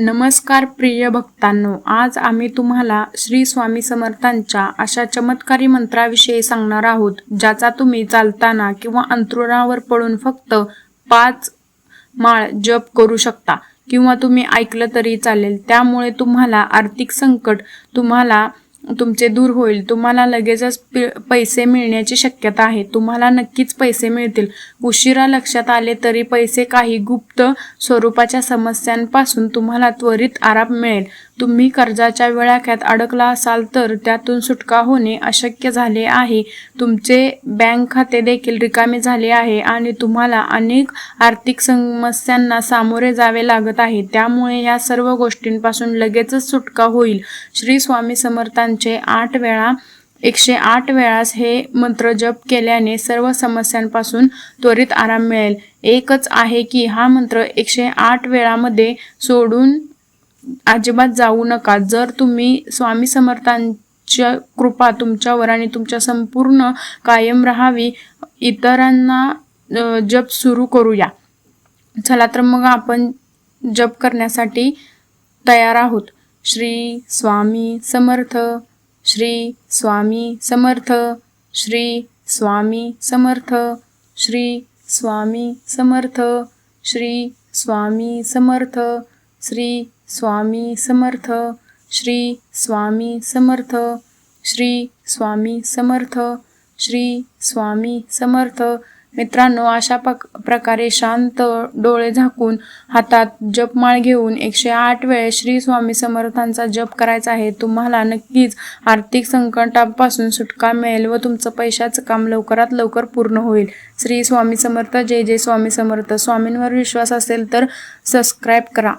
नमस्कार प्रिय भक्तांनो आज आम्ही तुम्हाला श्री स्वामी समर्थांच्या अशा चमत्कारी मंत्राविषयी सांगणार आहोत ज्याचा तुम्ही चालताना किंवा अंतरुणावर पडून फक्त पाच माळ जप करू शकता. किंवा तुम्ही ऐकलं तरी चालेल त्यामुळे तुम्हाला आर्थिक संकट तुम्हाला तुमचे दूर होईल. तुम्हाला लगेचच पि- पैसे मिळण्याची शक्यता आहे. तुम्हाला नक्कीच पैसे मिळतील. उशिरा लक्षात आले तरी पैसे काही गुप्त स्वरूपाच्या समस्यांपासून तुम्हाला त्वरित आराम मिळेल. तुम्ही कर्जाच्या विळाख्यात अडकला असाल तर त्यातून सुटका होणे अशक्य झाले आहे. तुमचे बँक खाते देखील रिकामे झाले आहे आणि तुम्हाला अनेक आर्थिक समस्यांना सामोरे जावे लागत आहे. त्यामुळे या सर्व गोष्टींपासून लगेचच सुटका होईल. श्री स्वामी समर्थांचे आठ वेळा एकशे आठ वेळास हे मंत्र जप केल्याने सर्व समस्यांपासून त्वरित आराम मिळेल. एकच आहे की हा मंत्र एकशे आठ वेळामध्ये सोडून अजिबात जाऊ नका. जर तुम्ही स्वामी समर्थांच्या कृपा तुमच्यावर आणि तुमच्या संपूर्ण कायम राहावी इतरांना जप सुरू करूया. चला तर मग आपण जप करण्यासाठी तयार आहोत. श्री स्वामी समर्थ श्री स्वामी समर्थ श्री स्वामी समर्थ श्री स्वामी समर्थ श्री स्वामी समर्थ श्री स्वामी समर्थ श्री स्वामी समर्थ श्री स्वामी समर्थ श्री स्वामी समर्थ. मित्रांनो अशा पक प्रकारे शांत डोळे झाकून हातात जपमाळ घेऊन एकशे आठ वेळेस श्री स्वामी समर्थांचा जप करायचा आहे तुम्हाला नक्कीच आर्थिक संकटापासून सुटका मिळेल व तुमचं पैशाचं काम लवकरात लवकर पूर्ण होईल. श्री स्वामी समर्थ जय जय स्वामी समर्थ. स्वामींवर विश्वास असेल तर सबस्क्राईब करा.